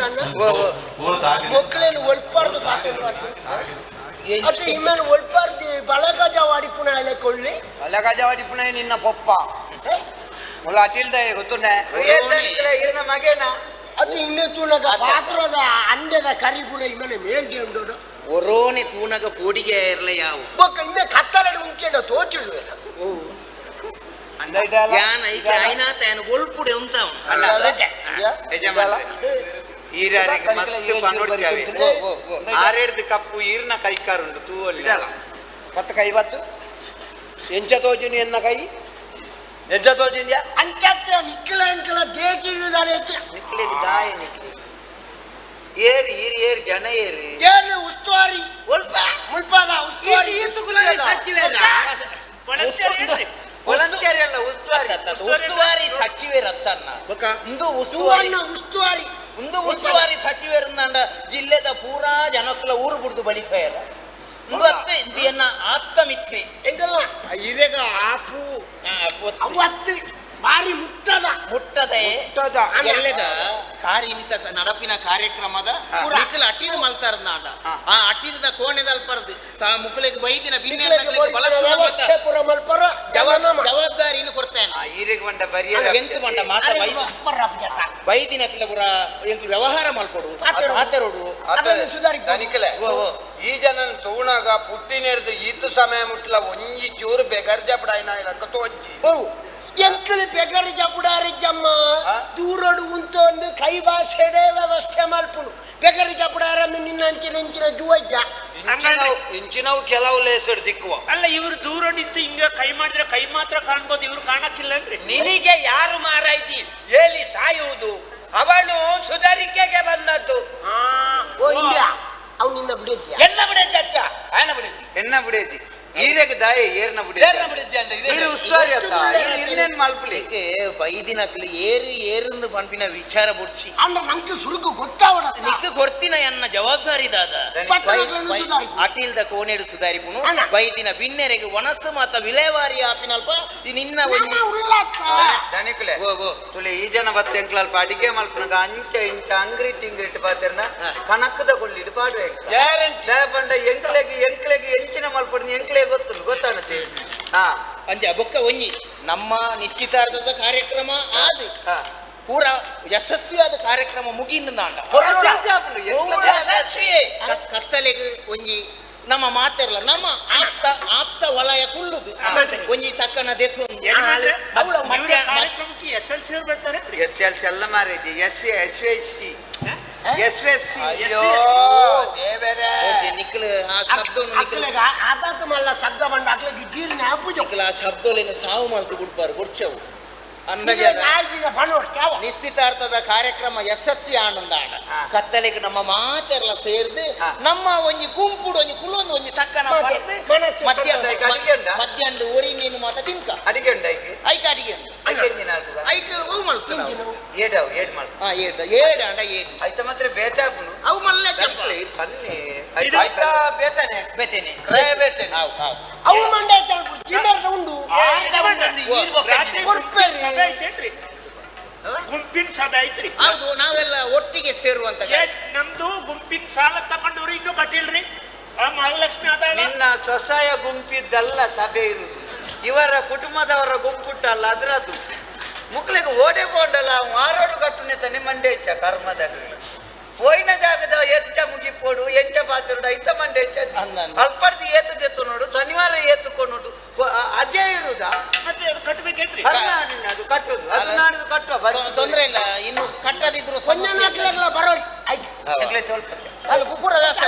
ಇತ್ತಾನ ಓ ಓ ಮೊಕ್ಕಳೇನು ಒಳ್ಪಾರ್ದು ಪಾತ್ರ ಅದು ಇಮ್ಮೇಲೆ ಒಳ್ಪಾರ್ದು ಬಲಗಜ ವಾಡಿಪುನ ಎಲೆ ಕೊಳ್ಳಿ ಅಲ್ಲಗಜವಾಡಿ ಪುನಃ ನಿನ್ನ ಪೊಪ್ಪ ಮುಲ್ಲ ಅಟಿಲ್ದ ಗೊತ್ತುಂಡೆ ಇರ್ನ ಮಗೇನ ಅದು ಇನ್ನೇ ತೂನಗ ಪಾತ್ರದ ಅಂಡೆದ ಕರಿಪುರ ಇಮ್ಮನೆ ಮೇಲ್ಗೆ ಉಂಟು ಒರೋನೆ ತೂನಗ ಪೋಡಿಗೆ ಇರ್ಲ ಯಾವು ಬೊಕ್ಕ ಇಮ್ಮೆ ಕತ್ತಲಡಿ ಉಂಕೆಂಡ ತೋಚಿಡು ಓ ಯಾನ ಈಗ ಐನಾತ ಏನು ಒಲ್ಪುಡೆ ಉಂತ ಈರ್ಯಾರಿಗೆ ಮಸ್ತ್ ಪನ್ನೊಡ್ತೇವೆ ಮಸ್ತ್ ಓ ಆರೇಡ್ದು ಕಪ್ಪು ಈರ್ನ ಕೈಕಾರುಂಡು ತೂವಲ್ಲಿ ಮತ್ತೆ ಕೈ ಬತ್ತು ಎಂಚ ತೋಜಿನಿ ಎನ್ನ ಕೈ? ಎಂಚ ತೋಜುಂದ್ಯಾ ಅಂತ್ಯತ್ಯ ನಿಕ್ಕಲ ಅಂಕಲ ದೇಕಿ ಇಳಿದಾರೆ ನಿಕ್ಲಿಗೆ ದಾಯ ನಿಕ್ಲಿ ಏರ್ ಈರ್ ಏರ್ ಜನ ಏರ್. ಏನು ಉಸ್ತುವಾರಿ. ಉಲ್ಪ ಮುಲ್ಪಾದ ಉಸ್ತುವಾರಿ. ಅಲ್ಲ. ಉಸ್ತುವಾರಿ ಉಸ್ತುವಾರಿ. ಸಚಿವೆ ರತ್ತನ್ನ ಇಂದು ಉಸ್ತುವಾರಿ. ಉಸ್ತುವಾರಿ. ಇಂದು ಉಸ್ತುವಾರಿ ಸಚಿವರಿಂದಾಂಡ ಜಿಲ್ಲೆದ ಪೂರಾ ಜನಕ್ಕಲ ಊರು ಬಿಡ್ದು ಬಲಿಪೇರ ಒಂದು ಅತ್ತೆ ಇಂದಿಯನ್ನ ಆಪ್ತ ಮಿತ್ರೆ ಎಂಗಲ್ಲ ಇರೆಗ ಆಪು ಅವತ್ತು ಬಾರಿ ಮುಟ್ಟದ. ಮುಟ್ಟದೆ. ಮುಟ್ಟದ. ಎಲ್ಲೆಗ? ಕಾರಿ ಇಂತ ನಡಪಿನ ಕಾರ್ಯಕ್ರಮದ. ನಿಖಲ್ ಅಟೀಲ್ ಮಲ್ತಾರ್ನಾಂಡ ಆ ಅಟೀಲ್ದ ಕೋಣೆದಲ್ಲಿ ಪರದು ಸಾ ಮುಕ್ಕಲಿಗೆ ಬೈದಿನ ಬಿನ್ನೆ ಪುರ ಮಲ್ಪರ ಜವಾಬ್ದಾರಿಯನ್ನು ಜವಾಬ್ದಾರಿನ ಕೊಡ್ತೇನೆ. ಆ ಈರಿಗೆ ಬಂಡ ಬರಿಯ ಬರಿಯರ ಎಂತ ಮಂಡ ಮಾತ ಬೈದ. ಅಪ್ಪರ ಕೆಲವರ ವ್ಯವಹಾರ ಮಾಡ್ಕೊಡು ಮಾತಾಡು. ಮಾತಾಡೋಡು ಅದನ್ನು ಸುಧಾರಿಸ್ಬೋದು. ತನಿಖಲೆ ಓ, ಓ. ಈ ಜನ ತೂಣಾಗ ಹಿಡಿದು ಈತು ಸಮಯ ಮುಟ್ಲ ಒಂಜಿ ಚೂರು ಬೇಗರ್ಜ ಪಡಾಯಿನ ಇಲಕ್ಕ ತೋಜ್ಜಿ ಓ ಎಂಕಲಿ ಬೆಗರಿ ಜಬುಡಾರಿ ಜಮ್ಮ ಆ? ದೂರಡು ಉಂಟು ಒಂದು ಕೈ ಭಾಷೆಡೆ ವ್ಯವಸ್ಥೆ ಮಲ್ಪುಡು ಬೆಗರಿ ಜಬುಡಾರನ್ನು ನಿನ್ನ ಅಂಚಿನ ಇಂಚಿನ ಜುವಜ್ಜ ಇಂಚಿನವು ಕೆಲವು ಲೇಸರ್ ದಿಕ್ಕುವ. ಅಲ್ಲ ಇವರು ದೂರ ನಿಂತು ಹಿಂಗ ಕೈ ಮಾಡಿದ್ರೆ ಕೈ ಮಾತ್ರ ಕಾಣ್ಬೋದು ಇವ್ರು ಕಾಣಕ್ಕಿಲ್ಲ ಅಂದ್ರೆ. ನಿನಗೆ ಯಾರು ಮಾರಾಯ್ತಿ ಹೇಳಿ ಸಾಯುವುದು. ಅವನು ಸುಧಾರಿಕೆಗೆ ಬಂದದ್ದು. ಆ, ಓ ಇಂಡಿಯಾ ಅವನಿಂದ ನಿನ್ನ ಬಿಡಿದ್ಯಾ ಎಲ್ಲ ಬಿಡೈತಿ ಅಚ್ಚ? ಆಯನ ಬಿಡೈತಿ. ಎನ್ನ ಬಿಡೇದಿ ಈರೆಗ್ ದಾಯ ಏರ್ನ ಬಿಡೇದಿ ಏರ್ನ ಬಿಡೈತಿ ಅಂತ ಇದೆ. ಈರು ಉಸ್ತುವಾರಿ ಅತ್ತ ಇನ್ನೇನ್ ಮಲ್ಪಲಿ ಇದಕ್ಕೆ ಬೈದಿನ ಕಿಲ ಏರು ಏರಿಂದ ಪಂಪಿನ ವಿಚಾರ ಬುಡ್ಸಿ ಅಂದ್ರೆ ನಂಗೆ ಸುರುಕು ಗೊತ್ತಾವಡ ನಿಕ್ಕ ಕೊಡ್ತಿನ ಎನ್ನ ಜವಾಬ್ದಾರಿ ದಾದ ಪತ್ರಗಳನ್ನು ಸುಧಾರಿಸು. ಅಟಿಲ್ದ ಕೋಣೆಡು ಸುಧಾರಿಪುನು ಅಣ್ಣ. ಬೈದಿನ ಬಿನ್ನೆರೆಗೆ ಒಣಸು ಮಾತ ವಿಲೇವಾರಿ ಆಪಿನಲ್ಪ ಈ ನಿನ್ನ ಒಂದು ಉಳ್ಳಾಕ ಧನಿಕುಲೆ ಓ ಓ ತುಲೆ ಈ ಜನ ಬತ್ತ ಎಂಕ್ಲಲ್ಪ ಅಡಿಗೆ ಮಲ್ಪನಗ ಅಂಚ ಇಂಚ ಅಂಗ್ರಿ ತಿಂಗ್ರಿಟ್ ಬಾತಿರ್ನ ಹಾ. ಕನಕದ ಕೊಲ್ಲಿಡ್ ಪಾಡ್ರೆ ಗ್ಯಾರಂಟಿ ದಯಪಂಡ ಎಂಕ್ಲೆಗೆ ಎಂಕ್ಲೆಗೆ ಎಂಚಿನ ಮಲ್ಪಡ್ನಿ ಎಂಕ್ಲೆ ಗೊತ್ತು ಗೊತ್ತಾಗುತ್ತೆ. ಹಾ. ಅಂಜ ಬೊಕ್ಕ ಒಂಜಿ ನಮ್ಮ ನಿಶ್ಚಿತಾರ್ಥದ ಕಾರ್ಯಕ್ರಮ ಆದ್ ಹಾ. ಪೂರ ಯಶಸ್ವಿಯಾದ ಕಾರ್ಯಕ್ರಮ ಯಶಸ್ವಿ ಕತ್ತಲೆಗೆ ಒಂಜಿ ನಮ್ಮ ಮಾತಿರಲ್ಲ ನಮ್ಮ ಆಪ್ತ ಆಪ್ತ ವಲಯ ಕುಳ್ಳುದು. ಒಂಜಿ ತಕ್ಕನ ದೆತ್ತು ಎಸ್ ಎಲ್ ಸಿ ಎಲ್ಲ ಮಾರೇಜಿ S S S C S S C ಅಯ್ಯೋ. ದೇವರೇ ಶಬ್ದವನ್ನು ಅಕ್ಲೆಗ ಆದಾತ ಮಲ್ಲ ಶಬ್ದ ಬಂದ ಅಕ್ಲೆಗೆ ಗೀರ್ನ ಅಪ್ಪುಜು ನಿಖಿಲ್ ಆ ಶಬ್ದಲೇನೆ ಸಾವು ಮಾಡ್ತು ಬಿಡ್ಬಾರು ಗುಡ್ಚವು ಅಂದಾಗೆ ಕ್ಯಾವ ನಿಶ್ಚಿತಾರ್ಥದ ಕಾರ್ಯಕ್ರಮ ಯಶಸ್ವಿ ಆನಂದ ಆಡ ಕತ್ತಲೆಗೆ ನಮ್ಮ ಮಾತೆಲ್ಲ ಸೇರ್ದು ನಮ್ಮ ಒಂಜಿ ಗುಂಪುಡು ಒಂಜಿ ಕುಲೊಂದು ಒಂಜಿ ತಕ್ಕನ ಮಧ್ಯಾಹ್ನ ಸ್ವಲ್ಪ ಒರಿ ನೀನು ಮಾತ ತಿನ್ಕ ಏಡವು ಏಡ್ ಮಾಡ್. ಹಾ ಏಡ್ ಏಡ್ ಅಂಡ ಏಡ್. ಆಯ್ತ ಮಾತ್ರ ಬೇತಾಪುನು ಅವು ಮಲ್ಲ ಜಂಪ ಬೇತನೆ ಕ್ರಯ ಬೇತನೆ ಮಂಡೆ ಉಂಡು ಕೊರ್ಪೇರಿ. ಗುಂಪಿನ ಸಭೆ ಐತೇನ್ರಿ? ಗುಂಪಿನ ಸಭೆ ಐತ್ರಿ. ಹೌದು ನಾವೆಲ್ಲ ಒಟ್ಟಿಗೆ ಸೇರುವಂತ ಏ, ನಮ್ದು ಗುಂಪಿನ ಸಾಲ ತಗೊಂಡವ್ರು ಇನ್ನೂ ಕಟ್ಟಿಲ್ರಿ. ಆ ಮಹಾಲಕ್ಷ್ಮಿ ಆದಾಗ ನಿನ್ನ ಸ್ವಸಹಾಯ ಗುಂಪಿದ್ದಲ್ಲ ಸಭೆ ಇರುವುದು ಇವರ ಕುಟುಂಬದವರ ಗುಂಪುಟ್ಟಲ್ಲ ಅದ್ರದ್ದು. ಮುಕ್ಳಿಗೆ ಓಡೆ ಬೋಂಡಲ್ಲ ಮಾರೋಡು ಕಟ್ಟುನೆ ತಾನೆ ಮಂಡೆ ಹೆಚ್ಚ ಕರ್ಮದಲ್ಲಿ ಪೋಯಿನ ಜಾಗದ ಎಚ್ಚ ಮುಗಿಪೋಡು ಎಂಚ ಪಾತ್ರೋಡು ಐತ ಮಂಡೆ ಹೆಚ್ಚ ಅಂದ, ಅಂದ. ಅಲ್ಪಡ್ದು ಏತು ಜೆತ್ತು ನೋಡು ಶನಿವಾರ ಏತುಕೊಂಡು ಅದೇ ಇರುದಾ ಮತ್ತೆ ಅದು ಕಟ್ಬೇಕೇನ್ರಿ ಅಲ್ಲ ನಿನ್ನ ಅದು ಕಟ್ಟುದು ಅದು ಅಲ್ಲ. ನಾಡಿದ್ದು ಕಟ್ಟುವ ತೊ- ತೊಂದ್ರೆ ಇಲ್ಲ ಇನ್ನು ಕಟ್ಟದಿದ್ರು ಒಂದೇ ಸಮಸ್ಯೆ ಇಲ್ಲ. ನಾಟ್ಲೆಗ್ಲ ಬರೋಯ್ ಆಯ್ತು ಎಗ್ಲೆ ತೋಳ್ಪತ್ತೆ ಅಲ್ಲಿ ಪೂರ ವ್ಯವಸ್ಥೆ